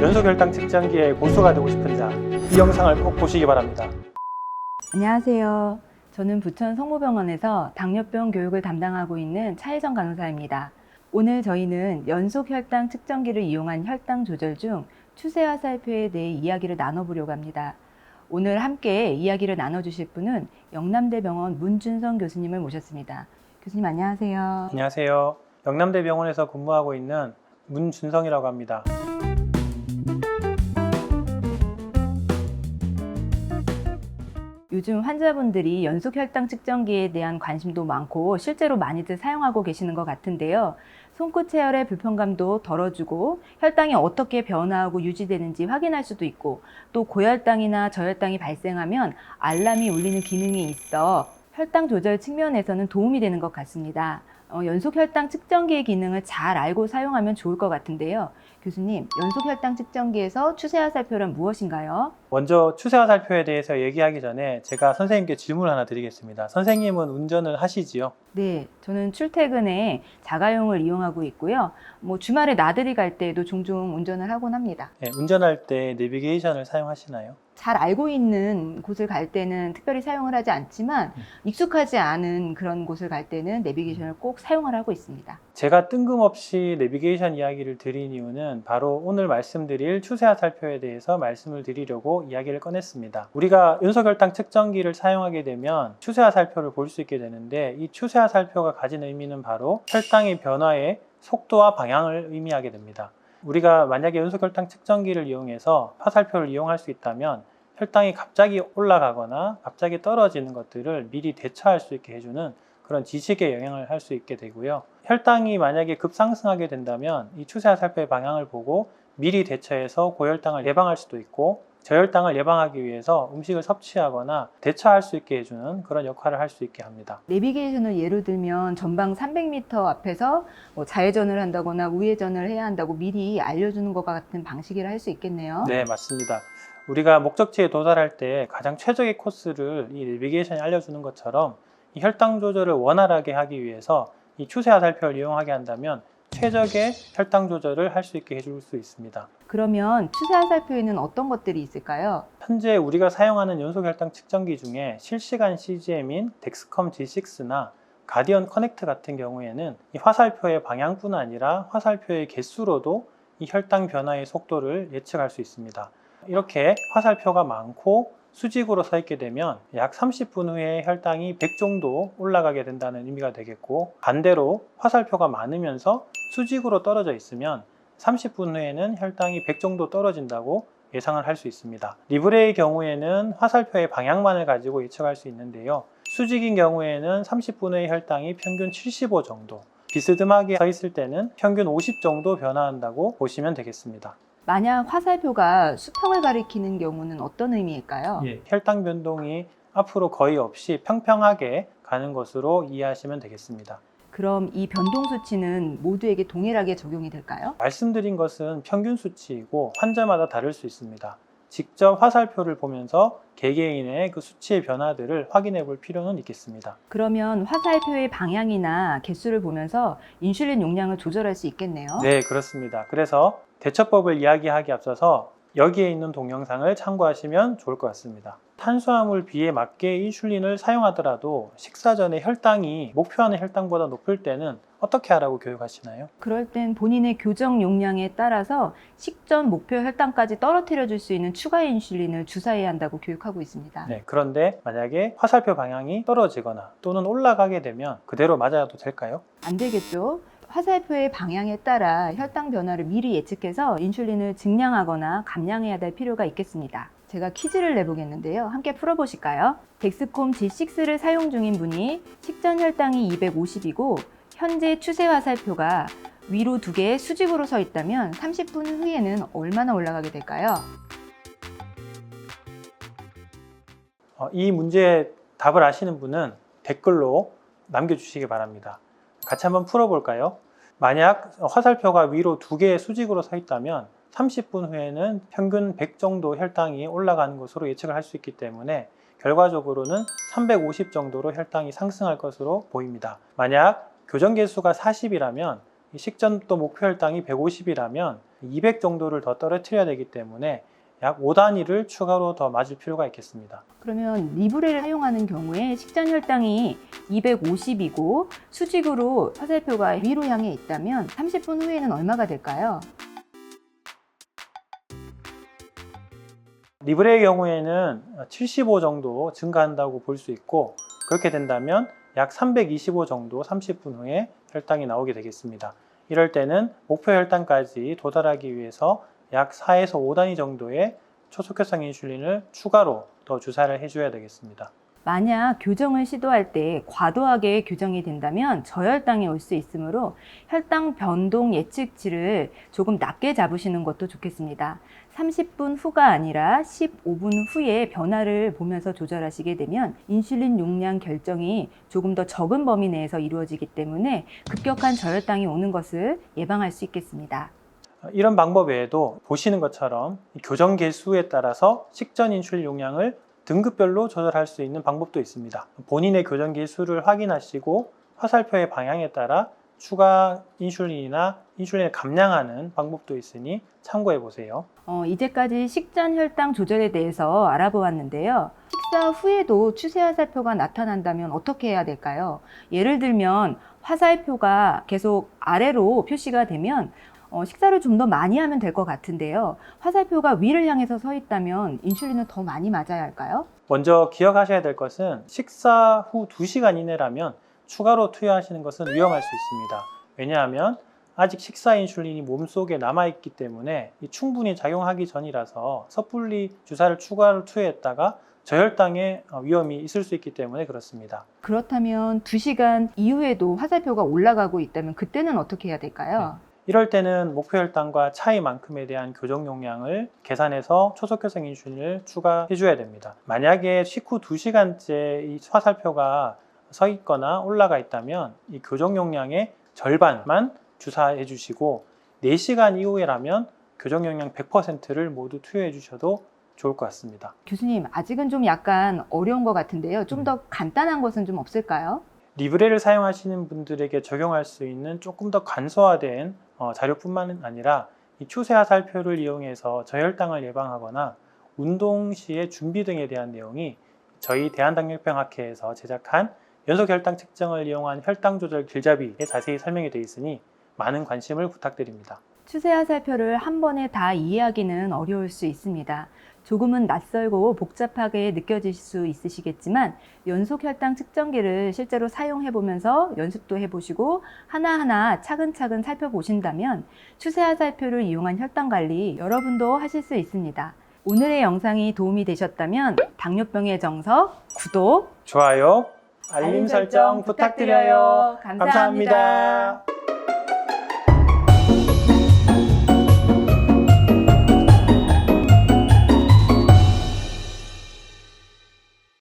연소혈당 측정기의 고수가 되고 싶은 자, 이 영상을 꼭 보시기 바랍니다. 안녕하세요. 저는 부천 성모병원에서 당뇨병 교육을 담당하고 있는 차혜정 간호사입니다. 오늘 저희는 연속 혈당 측정기를 이용한 혈당 조절 중 추세 화살표에 대해 이야기를 나눠보려고 합니다. 오늘 함께 이야기를 나눠주실 분은 영남대병원 문준성 교수님을 모셨습니다. 교수님 안녕하세요. 안녕하세요. 영남대병원에서 근무하고 있는 문준성이라고 합니다. 요즘 환자분들이 연속 혈당 측정기에 대한 관심도 많고 실제로 많이들 사용하고 계시는 것 같은데요. 손끝 체열의 불편감도 덜어주고 혈당이 어떻게 변화하고 유지되는지 확인할 수도 있고 또 고혈당이나 저혈당이 발생하면 알람이 울리는 기능이 있어 혈당 조절 측면에서는 도움이 되는 것 같습니다. 어, 연속 혈당 측정기의 기능을 잘 알고 사용하면 좋을 것 같은데요. 교수님, 연속 혈당 측정기에서 추세 화살표란 무엇인가요? 먼저 추세 화살표에 대해서 얘기하기 전에 제가 선생님께 질문 하나 드리겠습니다. 선생님은 운전을 하시지요? 네, 저는 출퇴근에 자가용을 이용하고 있고요. 뭐 주말에 나들이 갈 때에도 종종 운전을 하곤 합니다. 네, 운전할 때 내비게이션을 사용하시나요? 잘 알고 있는 곳을 갈 때는 특별히 사용을 하지 않지만 음. 익숙하지 않은 그런 곳을 갈 때는 내비게이션을 꼭 사용을 하고 있습니다. 제가 뜬금없이 내비게이션 이야기를 드린 이유는 바로 오늘 말씀드릴 추세 화살표에 대해서 말씀을 드리려고 이야기를 꺼냈습니다. 우리가 연소혈당 측정기를 사용하게 되면 추세 화살표를 볼 수 있게 되는데 이 추세 화살표가 가진 의미는 바로 혈당의 변화의 속도와 방향을 의미하게 됩니다. 우리가 만약에 연소 혈당 측정기를 이용해서 화살표를 이용할 수 있다면 혈당이 갑자기 올라가거나 갑자기 떨어지는 것들을 미리 대처할 수 있게 해주는 그런 지식에 영향을 할 수 있게 되고요. 혈당이 만약에 급상승하게 된다면 이 추세 화살표의 방향을 보고 미리 대처해서 고혈당을 예방할 수도 있고 저혈당을 예방하기 위해서 음식을 섭취하거나 대처할 수 있게 해주는 그런 역할을 할 수 있게 합니다. 내비게이션을 예로 들면 전방 300m 앞에서 뭐 좌회전을 한다거나 우회전을 해야 한다고 미리 알려주는 것과 같은 방식이라 할 수 있겠네요. 네, 맞습니다. 우리가 목적지에 도달할 때 가장 최적의 코스를 이 내비게이션이 알려주는 것처럼 이 혈당 조절을 원활하게 하기 위해서 이 추세 화살표를 이용하게 한다면 최적의 혈당 조절을 할 수 있게 해줄 수 있습니다. 그러면 추세 화살표에는 어떤 것들이 있을까요? 현재 우리가 사용하는 연속 혈당 측정기 중에 실시간 CGM인 덱스컴 G6나 가디언 커넥트 같은 경우에는 이 화살표의 방향뿐 아니라 화살표의 개수로도 이 혈당 변화의 속도를 예측할 수 있습니다. 이렇게 화살표가 많고 수직으로 서 있게 되면 약 30분 후에 혈당이 100 정도 올라가게 된다는 의미가 되겠고 반대로 화살표가 많으면서 수직으로 떨어져 있으면 30분 후에는 혈당이 100 정도 떨어진다고 예상을 할 수 있습니다. 리브레의 경우에는 화살표의 방향만을 가지고 예측할 수 있는데요. 수직인 경우에는 30분 후의 혈당이 평균 75 정도, 비스듬하게 서 있을 때는 평균 50 정도 변화한다고 보시면 되겠습니다. 만약 화살표가 수평을 가리키는 경우는 어떤 의미일까요? 예, 혈당 변동이 앞으로 거의 없이 평평하게 가는 것으로 이해하시면 되겠습니다. 그럼 이 변동 수치는 모두에게 동일하게 적용이 될까요? 말씀드린 것은 평균 수치이고 환자마다 다를 수 있습니다. 직접 화살표를 보면서 개개인의 그 수치의 변화들을 확인해 볼 필요는 있겠습니다. 그러면 화살표의 방향이나 개수를 보면서 인슐린 용량을 조절할 수 있겠네요. 네, 그렇습니다. 그래서 대처법을 이야기하기 앞서서 여기에 있는 동영상을 참고하시면 좋을 것 같습니다. 탄수화물 비에 맞게 인슐린을 사용하더라도 식사 전에 혈당이 목표하는 혈당보다 높을 때는 어떻게 하라고 교육하시나요? 그럴 땐 본인의 교정 용량에 따라서 식전 목표 혈당까지 떨어뜨려 줄 수 있는 추가 인슐린을 주사해야 한다고 교육하고 있습니다. 네, 그런데 만약에 화살표 방향이 떨어지거나 또는 올라가게 되면 그대로 맞아도 될까요? 안 되겠죠? 화살표의 방향에 따라 혈당 변화를 미리 예측해서 인슐린을 증량하거나 감량해야 될 필요가 있겠습니다. 제가 퀴즈를 내보겠는데요. 함께 풀어보실까요? 덱스콤 G6를 사용 중인 분이 식전 혈당이 250이고 현재 추세 화살표가 위로 두개 수직으로 서 있다면 30분 후에는 얼마나 올라가게 될까요? 어, 이 문제의 답을 아시는 분은 댓글로 남겨주시기 바랍니다. 같이 한번 풀어볼까요? 만약 화살표가 위로 두 개의 수직으로 서 있다면 30분 후에는 평균 100 정도 혈당이 올라가는 것으로 예측을 할 수 있기 때문에 결과적으로는 350 정도로 혈당이 상승할 것으로 보입니다. 만약 교정 개수가 40이라면 식전도 목표 혈당이 150이라면 200 정도를 더 떨어뜨려야 되기 때문에 약 5단위를 추가로 더 맞을 필요가 있겠습니다. 그러면 리브레를 사용하는 경우에 식전 혈당이 250이고 수직으로 화살표가 위로 향해 있다면 30분 후에는 얼마가 될까요? 리브레의 경우에는 75 정도 증가한다고 볼 수 있고 그렇게 된다면 약 325 정도 30분 후에 혈당이 나오게 되겠습니다. 이럴 때는 목표 혈당까지 도달하기 위해서 약 4에서 5단위 정도의 초속혈성 인슐린을 추가로 더 주사를 해줘야 되겠습니다. 만약 교정을 시도할 때 과도하게 교정이 된다면 저혈당이 올 수 있으므로 혈당 변동 예측치를 조금 낮게 잡으시는 것도 좋겠습니다. 30분 후가 아니라 15분 후에 변화를 보면서 조절하시게 되면 인슐린 용량 결정이 조금 더 적은 범위 내에서 이루어지기 때문에 급격한 저혈당이 오는 것을 예방할 수 있겠습니다. 이런 방법 외에도 보시는 것처럼 이 교정 개수에 따라서 식전 인슐린 용량을 등급별로 조절할 수 있는 방법도 있습니다. 본인의 교정 개수를 확인하시고 화살표의 방향에 따라 추가 인슐린이나 인슐린을 감량하는 방법도 있으니 참고해 보세요. 어, 이제까지 식전 혈당 조절에 대해서 알아보았는데요. 식사 후에도 추세 화살표가 나타난다면 어떻게 해야 될까요? 예를 들면 화살표가 계속 아래로 표시가 되면 어, 식사를 좀 더 많이 하면 될 것 같은데요. 화살표가 위를 향해서 서 있다면 인슐린을 더 많이 맞아야 할까요? 먼저 기억하셔야 될 것은 식사 후 2시간 이내라면 추가로 투여하시는 것은 위험할 수 있습니다. 왜냐하면 아직 식사 인슐린이 몸속에 남아있기 때문에 이 충분히 작용하기 전이라서 섣불리 주사를 추가로 투여했다가 저혈당의 어, 위험이 있을 수 있기 때문에 그렇습니다. 그렇다면 2시간 이후에도 화살표가 올라가고 있다면 그때는 어떻게 해야 될까요? 이럴 때는 목표 혈당과 차이만큼에 대한 교정 용량을 계산해서 초속혈성 인슐린을 추가해 줘야 됩니다. 만약에 식후 2시간째 이 화살표가 서 있거나 올라가 있다면 이 교정 용량의 절반만 주사해 주시고 4시간 이후에라면 교정 용량 100%를 모두 투여해 주셔도 좋을 것 같습니다. 교수님, 아직은 좀 약간 어려운 것 같은데요. 좀더 간단한 것은 좀 없을까요? 리브레를 사용하시는 분들에게 적용할 수 있는 조금 더 간소화된 어, 자료뿐만 아니라 이 추세 화살표를 이용해서 저혈당을 예방하거나 운동 시의 준비 등에 대한 내용이 저희 대한당뇨병학회에서 제작한 연속 혈당 측정을 이용한 혈당 조절 길잡이에 자세히 설명이 되어 있으니 많은 관심을 부탁드립니다. 추세 화살표를 한 번에 다 이해하기는 어려울 수 있습니다. 조금은 낯설고 복잡하게 느껴질 수 있으시겠지만 연속 혈당 측정기를 실제로 사용해 보면서 연습도 해 보시고 하나하나 차근차근 살펴보신다면 추세 화살표를 이용한 혈당 관리 여러분도 하실 수 있습니다. 오늘의 영상이 도움이 되셨다면 당뇨병의 정석 구독, 좋아요, 알림 설정 부탁드려요. 감사합니다.